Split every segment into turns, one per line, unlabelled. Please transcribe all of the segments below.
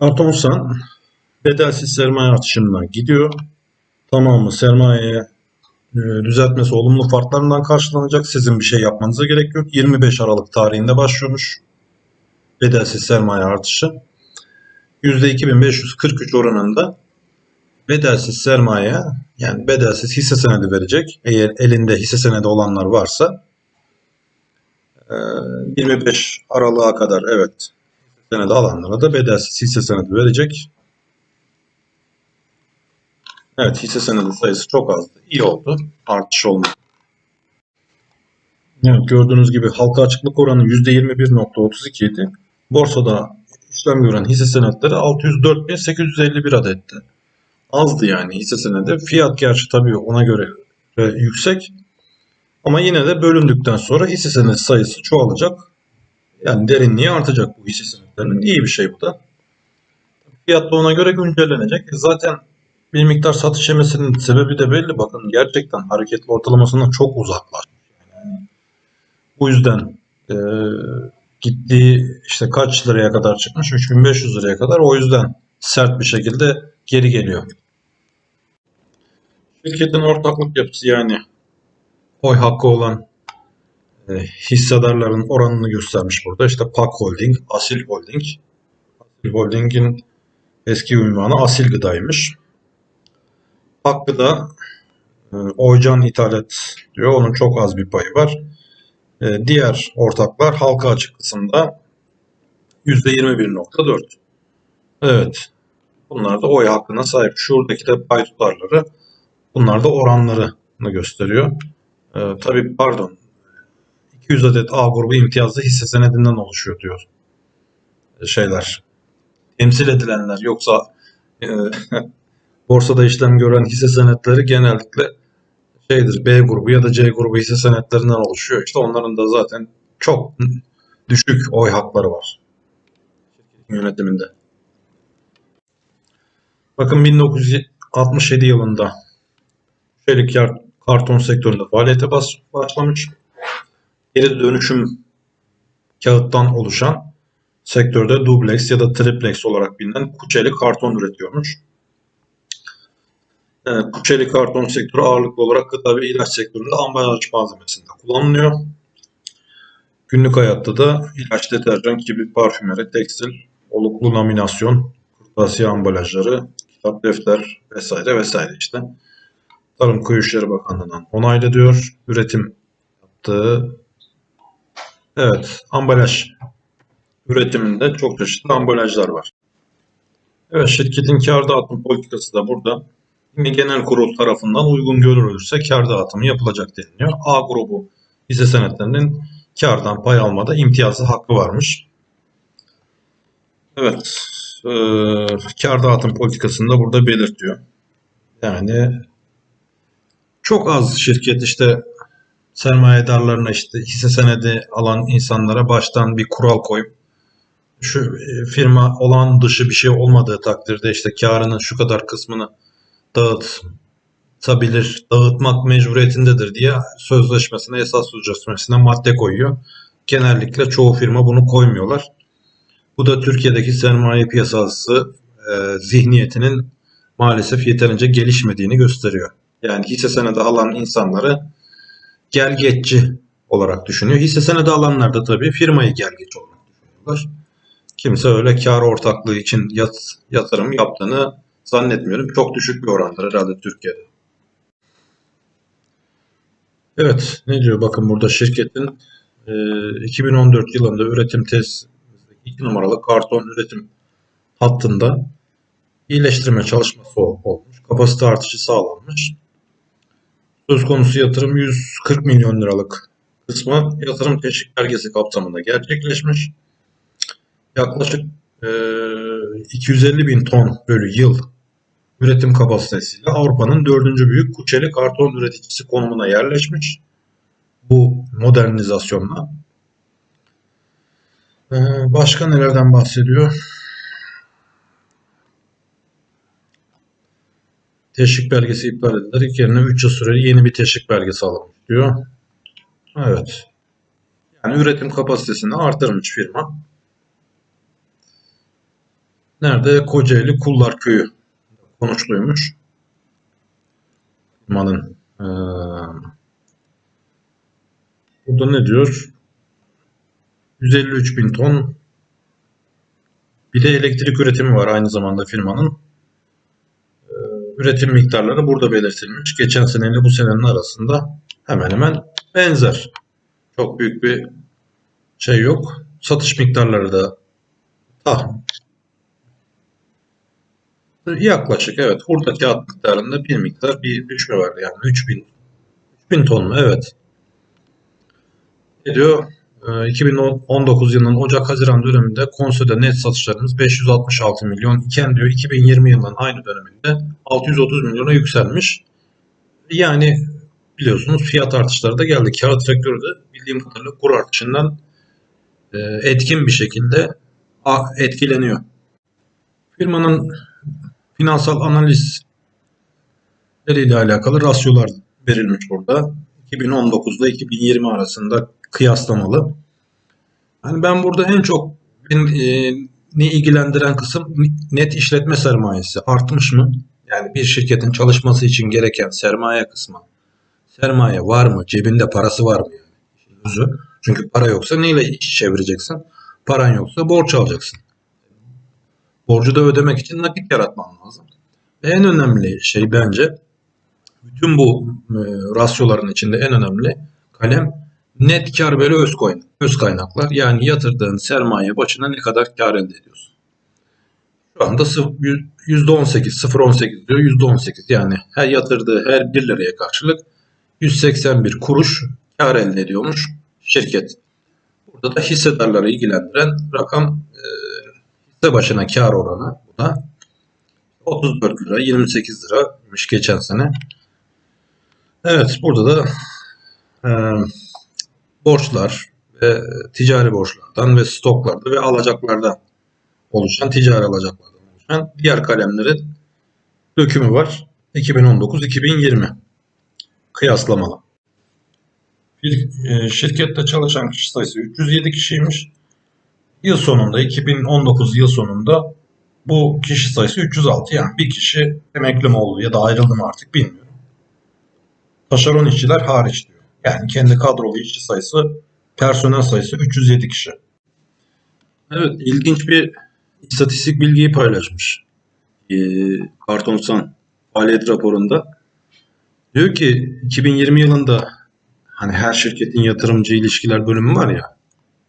Atomsan bedelsiz sermaye artışına gidiyor. Tamamı sermayeye e, düzeltmesi olumlu farklarından karşılanacak. Sizin bir şey yapmanıza gerek yok. 25 Aralık tarihinde başlıyormuş bedelsiz sermaye artışı. %2543 oranında bedelsiz sermaye yani bedelsiz hisse senedi verecek. Eğer elinde hisse senedi olanlar varsa e, 25 Aralık'a kadar evet senedi alanlara da bedelsiz hisse senedi verecek. Evet hisse senedi sayısı çok azdı. İyi oldu. Artış olmadı. Evet gördüğünüz gibi halka açıklık oranı %21.32 idi. Borsada işlem gören hisse senetleri 604.851 adetti. Azdı yani hisse senedi. Fiyat gerçi tabii ona göre yüksek. Ama yine de bölündükten sonra hisse senedi sayısı çoğalacak. Yani derinliği artacak bu hisse senetlerinin. İyi bir şey bu da. Fiyat da ona göre güncellenecek. Zaten bir miktar satış yemesinin sebebi de belli. Bakın gerçekten hareketli ortalamasından çok uzaklar. Yani bu yüzden e, gittiği işte kaç liraya kadar çıkmış? 3500 liraya kadar. O yüzden sert bir şekilde geri geliyor. Şirketin ortaklık yapısı yani oy hakkı olan hissedarların oranını göstermiş burada. İşte PAK Holding, Asil Holding. Asil Holding'in eski ünvanı Asil Gıda'ymış. PAK Gıda e, Oycan İthalat diyor. Onun çok az bir payı var. E, diğer ortaklar halka açık kısımda %21.4. Evet. Bunlar da oy hakkına sahip. Şuradaki de pay tutarları. Bunlar da oranlarını gösteriyor. Ee, tabii pardon. 200 adet A grubu imtiyazlı hisse senedinden oluşuyor diyor. Şeyler. Temsil edilenler. Yoksa e, borsada işlem gören hisse senetleri genellikle şeydir B grubu ya da C grubu hisse senetlerinden oluşuyor. İşte onların da zaten çok düşük oy hakları var. Yönetiminde. Bakın 1967 yılında çelik karton sektöründe faaliyete başlamış. Geri dönüşüm kağıttan oluşan sektörde dublex ya da triplex olarak bilinen kuçeli karton üretiyormuş. Ee, kuçeli karton sektörü ağırlıklı olarak gıda ve ilaç sektöründe ambalaj malzemesinde kullanılıyor. Günlük hayatta da ilaç, deterjan, kibrit, parfümeri, tekstil, oluklu laminasyon, kırtasiye ambalajları, kitap, defter vesaire vesaire işte. Tarım Köy İşleri Bakanlığı'ndan onaylı diyor. Üretim yaptığı evet ambalaj üretiminde çok çeşitli ambalajlar var. Evet şirketin kar dağıtım politikası da burada. Yine genel kurul tarafından uygun görülürse kar dağıtımı yapılacak deniliyor. A grubu hisse senetlerinin kardan pay almada imtiyazlı hakkı varmış. Evet, e, kar dağıtım politikasını da burada belirtiyor. Yani çok az şirket işte sermayedarlarına işte hisse senedi alan insanlara baştan bir kural koyup şu e, firma olan dışı bir şey olmadığı takdirde işte karının şu kadar kısmını dağıtabilir, dağıtmak mecburiyetindedir diye sözleşmesine, esas sözleşmesine madde koyuyor. Genellikle çoğu firma bunu koymuyorlar. Bu da Türkiye'deki sermaye piyasası e, zihniyetinin maalesef yeterince gelişmediğini gösteriyor. Yani hisse senedi alan insanları gelgetçi olarak düşünüyor. Hisse senedi alanlar da tabii firmayı gelgeç olarak düşünüyorlar. Kimse öyle kar ortaklığı için yat, yatırım yaptığını zannetmiyorum. Çok düşük bir orandır herhalde Türkiye'de. Evet ne diyor bakın burada şirketin e, 2014 yılında üretim tesisindeki 2 numaralı karton üretim hattında iyileştirme çalışması ol- olmuş. Kapasite artışı sağlanmış. Söz konusu yatırım 140 milyon liralık kısmı yatırım teşvik belgesi kapsamında gerçekleşmiş. Yaklaşık e, 250 bin ton bölü yıl üretim kapasitesiyle Avrupa'nın dördüncü büyük kuçeli karton üreticisi konumuna yerleşmiş. Bu modernizasyonla. Başka nelerden bahsediyor? Teşvik belgesi iptal edilerek yerine 3 yıl süreli yeni bir teşvik belgesi alınmış diyor. Evet. Yani üretim kapasitesini artırmış firma. Nerede? Kocaeli Kullar Köyü konuşluymuş. Firmanın eee burada ne diyor? 153 bin ton bir de elektrik üretimi var aynı zamanda firmanın. Üretim miktarları burada belirtilmiş. Geçen seneyle bu senenin arasında hemen hemen benzer. Çok büyük bir şey yok. Satış miktarları da tahmin Yaklaşık evet. Hurda kağıt miktarında bir miktar bir düşme var yani 3000 3000 ton mu? Evet. Ne diyor? Ee, 2019 yılının Ocak-Haziran döneminde konserde net satışlarımız 566 milyon iken diyor 2020 yılının aynı döneminde 630 milyona yükselmiş. Yani biliyorsunuz fiyat artışları da geldi. Kağıt sektörü de bildiğim kadarıyla kur artışından e, etkin bir şekilde etkileniyor. Firmanın finansal analiz ile alakalı rasyolar verilmiş burada. 2019 ile 2020 arasında kıyaslamalı. Hani ben burada en çok beni e, ilgilendiren kısım net işletme sermayesi artmış mı? Yani bir şirketin çalışması için gereken sermaye kısmı. Sermaye var mı? Cebinde parası var mı? Çünkü para yoksa neyle iş çevireceksin? Paran yoksa borç alacaksın. Borcu da ödemek için nakit yaratman lazım. Ve en önemli şey bence bütün bu e, rasyoların içinde en önemli kalem net kar bölü öz, kaynak, öz kaynaklar. Yani yatırdığın sermaye başına ne kadar kar elde ediyorsun. Şu anda sıf- yüz- %18, 0.18 diyor %18 yani her yatırdığı her 1 liraya karşılık 181 kuruş kar elde ediyormuş şirket. Burada da hissedarları ilgilendiren rakam e, hisse başına kar oranı bu da 34 lira 28 liraymış geçen sene. Evet burada da e, borçlar ve ticari borçlardan ve stoklarda ve alacaklardan oluşan ticari alacaklardan oluşan diğer kalemlerin dökümü var. 2019-2020 kıyaslamalı. Bir e, şirkette çalışan kişi sayısı 307 kişiymiş. Yıl sonunda 2019 yıl sonunda bu kişi sayısı 306. Yani bir kişi emekli mi oldu ya da ayrıldı mı artık bilmiyorum. Taşeron işçiler hariç diyor. Yani kendi kadrolu işçi sayısı, personel sayısı 307 kişi. Evet, ilginç bir istatistik bilgiyi paylaşmış. Ee, Kartonsan faaliyet raporunda. Diyor ki 2020 yılında hani her şirketin yatırımcı ilişkiler bölümü var ya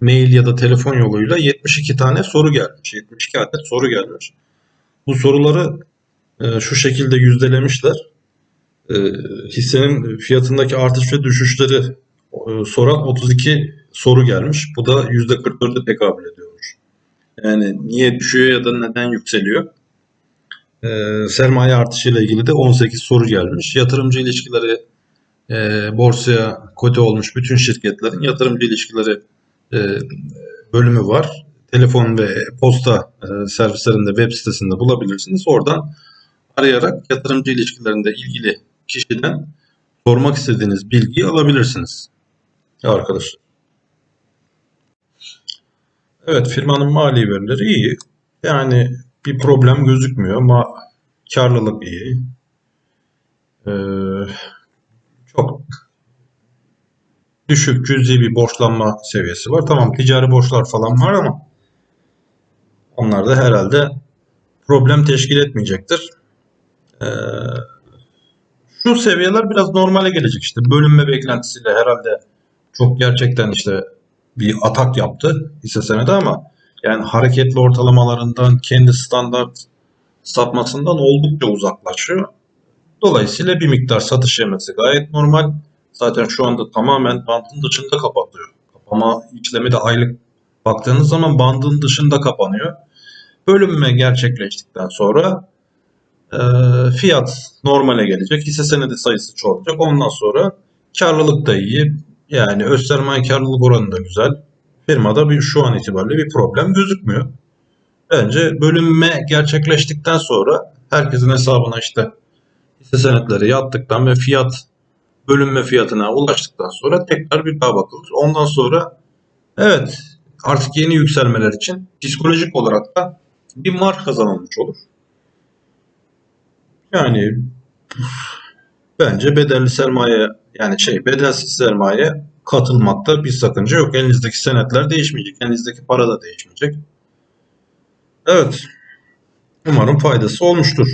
mail ya da telefon yoluyla 72 tane soru gelmiş. 72 adet soru gelmiş. Bu soruları e, şu şekilde yüzdelemişler. E, hissenin fiyatındaki artış ve düşüşleri e, soran 32 soru gelmiş. Bu da %44'e tekabül ediyormuş. Yani niye düşüyor ya da neden yükseliyor? E, sermaye artışıyla ilgili de 18 soru gelmiş. Yatırımcı ilişkileri e, borsaya kote olmuş bütün şirketlerin yatırımcı ilişkileri e, bölümü var. Telefon ve posta e, servislerinde web sitesinde bulabilirsiniz. Oradan arayarak yatırımcı ilişkilerinde ilgili kişiden sormak istediğiniz bilgiyi alabilirsiniz. Arkadaşlar. Evet firmanın mali verileri iyi. Yani bir problem gözükmüyor ama karlılık iyi. Ee, çok düşük cüzi bir borçlanma seviyesi var. Tamam ticari borçlar falan var ama onlar da herhalde problem teşkil etmeyecektir. Ee, şu seviyeler biraz normale gelecek işte. Bölünme beklentisiyle herhalde çok gerçekten işte bir atak yaptı hisse senedi ama yani hareketli ortalamalarından kendi standart satmasından oldukça uzaklaşıyor. Dolayısıyla bir miktar satış yemesi gayet normal. Zaten şu anda tamamen bandın dışında kapatıyor. Kapama işlemi de aylık baktığınız zaman bandın dışında kapanıyor. Bölünme gerçekleştikten sonra e, fiyat normale gelecek. Hisse senedi sayısı çoğalacak. Ondan sonra karlılık da iyi. Yani öz sermaye karlılık oranı da güzel. Firmada bir şu an itibariyle bir problem gözükmüyor. Bence bölünme gerçekleştikten sonra herkesin hesabına işte hisse senetleri yattıktan ve fiyat bölünme fiyatına ulaştıktan sonra tekrar bir daha bakılır. Ondan sonra evet artık yeni yükselmeler için psikolojik olarak da bir marj kazanılmış olur. Yani bence bedelli sermaye yani şey bedelsiz sermaye katılmakta bir sakınca yok. Elinizdeki senetler değişmeyecek. Elinizdeki para da değişmeyecek. Evet. Umarım faydası olmuştur.